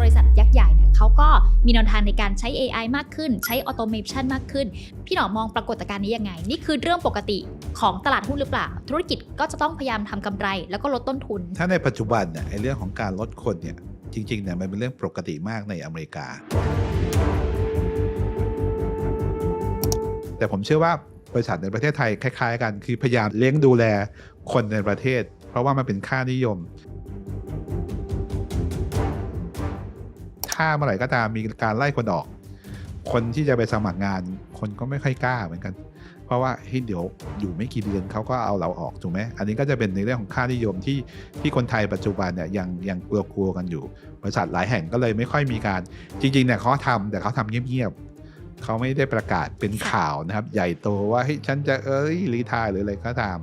บริษัทยักษ์ใหญ่เนี่ยเขาก็มีแนวทางในการใช้ AI มากขึ้น ใช้ automation มากขึ้น พี่หนอมมองปรากฏการณ์นี้ยังไง นี่คือเรื่องปกติของตลาดหุ้นหรือเปล่า ธุรกิจก็จะต้องพยายามทำกำไร แล้วก็ลดต้นทุน ถ้าในปัจจุบันเนี่ยไอ้เรื่องของการลดคนเนี่ยจริงๆเนี่ยมันเป็นเรื่องปกติมากในอเมริกา แต่ผมเชื่อว่าบริษัทในประเทศไทยคล้าย ๆ กัน คือพยายามเลี้ยงดูแลคนในประเทศ เพราะว่ามันเป็นค่านิยม ถ้าเมื่อไหร่ก็ตามมีการไล่คนออก คนที่จะไปสมัครงาน คนก็ไม่ค่อยกล้าเหมือนกัน เพราะว่าเฮ้ยเดี๋ยวอยู่ไม่กี่เดือนเขาก็เอาเราออกถูกไหมอันนี้ก็จะเป็นในเรื่องของค่านิยมที่ที่คนไทยปัจจุบันเนี่ยยังยังกลัวๆกันอยู่ บริษัทหลายแห่งก็เลยไม่ค่อยมีการ จริงๆเนี่ยเขาทำแต่เขาทำเงียบๆเขาไม่ได้ประกาศเป็นข่าวนะครับ ใหญ่โตว่าเฮ้ยฉันจะเอ้ยรีทายหรืออะไรก็ตาม